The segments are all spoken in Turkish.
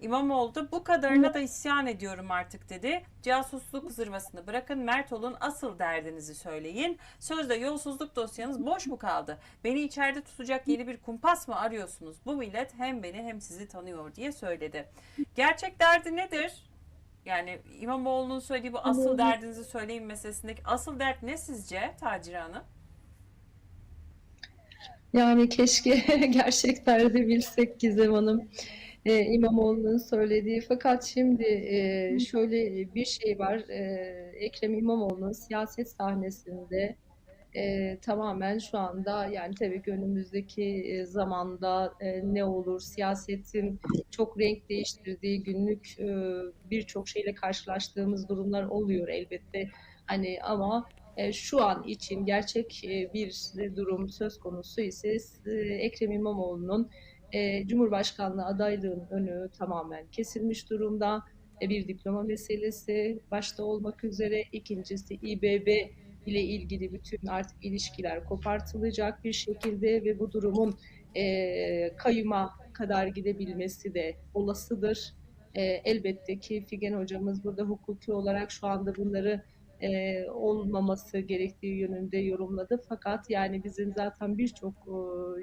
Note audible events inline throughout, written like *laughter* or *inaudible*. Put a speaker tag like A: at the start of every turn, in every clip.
A: İmamoğlu da bu kadarına da isyan ediyorum artık dedi. Casusluk zırvasını bırakın Mert olun asıl derdinizi söyleyin. Sözde yolsuzluk dosyanız boş mu kaldı? Beni içeride tutacak yeni bir kumpas mı arıyorsunuz? Bu millet hem beni hem sizi tanıyor diye söyledi. Gerçek derdi nedir? Yani İmamoğlu'nun söylediği bu asıl derdinizi söyleyin meselesindeki asıl dert ne sizce Tacir Hanım?
B: Yani keşke *laughs* gerçekten de bilsek Gizem Hanım e, İmamoğlu'nun söylediği. Fakat şimdi e, şöyle bir şey var. E, Ekrem İmamoğlu'nun siyaset sahnesinde e, tamamen şu anda yani tabii ki önümüzdeki e, zamanda e, ne olur siyasetin çok renk değiştirdiği günlük e, birçok şeyle karşılaştığımız durumlar oluyor elbette. Hani ama e, şu an için gerçek e, bir durum söz konusu ise e, Ekrem İmamoğlu'nun e, Cumhurbaşkanlığı adaylığının önü tamamen kesilmiş durumda. E, bir diploma meselesi başta olmak üzere ikincisi İBB ile ilgili bütün artık ilişkiler kopartılacak bir şekilde ve bu durumun e, kayyuma kadar gidebilmesi de olasıdır. E, elbette ki Figen hocamız burada hukuki olarak şu anda bunları e, olmaması gerektiği yönünde yorumladı. Fakat yani bizim zaten birçok e,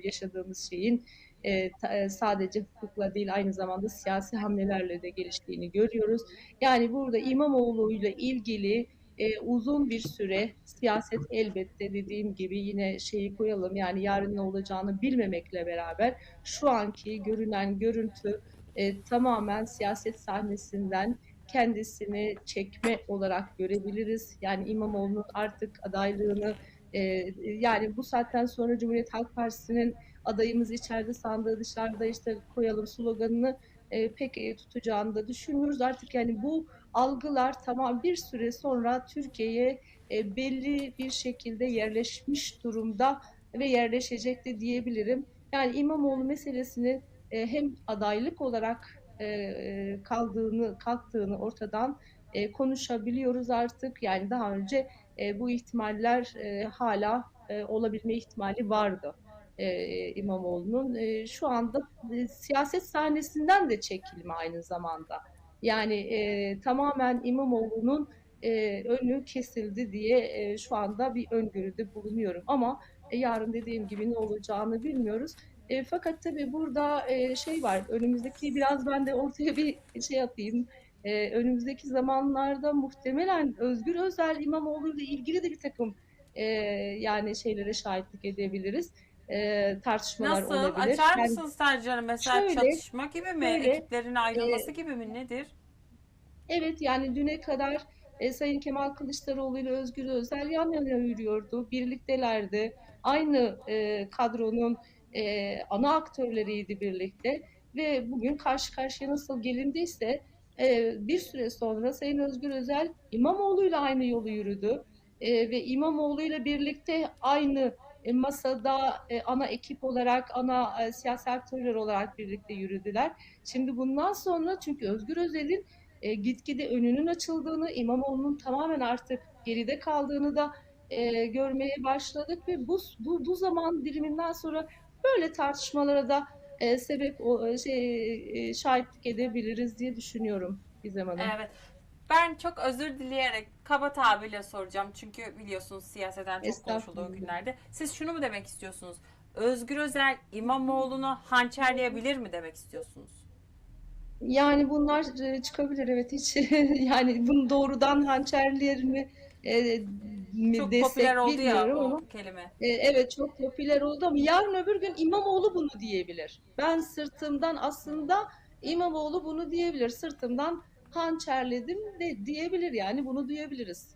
B: yaşadığımız şeyin e, e, sadece hukukla değil aynı zamanda siyasi hamlelerle de geliştiğini görüyoruz. Yani burada İmamoğlu ile ilgili e, uzun bir süre siyaset elbette dediğim gibi yine şeyi koyalım yani yarın ne olacağını bilmemekle beraber şu anki görünen görüntü e, tamamen siyaset sahnesinden kendisini çekme olarak görebiliriz. Yani İmamoğlu'nun artık adaylığını e, yani bu saatten sonra Cumhuriyet Halk Partisi'nin adayımız içeride sandığı dışarıda işte koyalım sloganını e, pek e, tutacağını da düşünmüyoruz. Artık yani bu algılar tamam bir süre sonra Türkiye'ye e, belli bir şekilde yerleşmiş durumda ve yerleşecek de diyebilirim. Yani İmamoğlu meselesini e, hem adaylık olarak e, e, kaldığını kalktığını ortadan e, konuşabiliyoruz artık. Yani daha önce e, bu ihtimaller e, hala e, olabilme ihtimali vardı e, İmamoğlu'nun. E, şu anda e, siyaset sahnesinden de çekilme aynı zamanda. Yani e, tamamen İmamoğlu'nun e, önü kesildi diye e, şu anda bir öngörüde bulunuyorum. Ama e, yarın dediğim gibi ne olacağını bilmiyoruz. E, fakat tabii burada e, şey var, önümüzdeki biraz ben de ortaya bir şey atayım. E, önümüzdeki zamanlarda muhtemelen Özgür Özel İmamoğlu ile ilgili de bir takım e, yani şeylere şahitlik edebiliriz. E, tartışmalar
A: Nasıl?
B: olabilir.
A: Açar
B: Yani
A: mısınız? Mesela
B: şöyle,
A: çatışma gibi mi?
B: şöyle,
A: Ekiplerin ayrılması gibi mi? Nedir?
B: Evet yani düne kadar e, Sayın Kemal Kılıçdaroğlu ile Özgür Özel yan yana yürüyordu. Birliktelerdi. Aynı e, kadronun e, ana aktörleriydi birlikte. Ve bugün karşı karşıya nasıl gelindiyse e, bir süre sonra Sayın Özgür Özel İmamoğlu ile aynı yolu yürüdü. E, ve İmamoğlu ile birlikte aynı e, masada e, ana ekip olarak, ana e, siyasi aktörler olarak birlikte yürüdüler. Şimdi bundan sonra çünkü Özgür Özel'in e, gitgide önünün açıldığını, İmamoğlu'nun tamamen artık geride kaldığını da e, görmeye başladık ve bu, bu bu zaman diliminden sonra böyle tartışmalara da e, sebep o e, şey e, şahitlik edebiliriz diye düşünüyorum Gizem Hanım.
A: Evet. Ben çok özür dileyerek kaba tabirle soracağım. Çünkü biliyorsunuz siyaseten çok
B: Estağfurullah.
A: günlerde. Siz şunu mu demek istiyorsunuz? Özgür Özel İmamoğlu'nu hançerleyebilir mi demek istiyorsunuz?
B: Yani bunlar e, çıkabilir evet hiç *laughs* yani bunu doğrudan hançerler mi e,
A: Çok
B: desek
A: popüler oldu ya
B: ama
A: kelime.
B: E, Evet çok popüler oldu ama yarın öbür gün İmamoğlu bunu diyebilir. Ben sırtımdan aslında İmamoğlu bunu diyebilir. Sırtımdan hançerledim de diyebilir yani bunu duyabiliriz.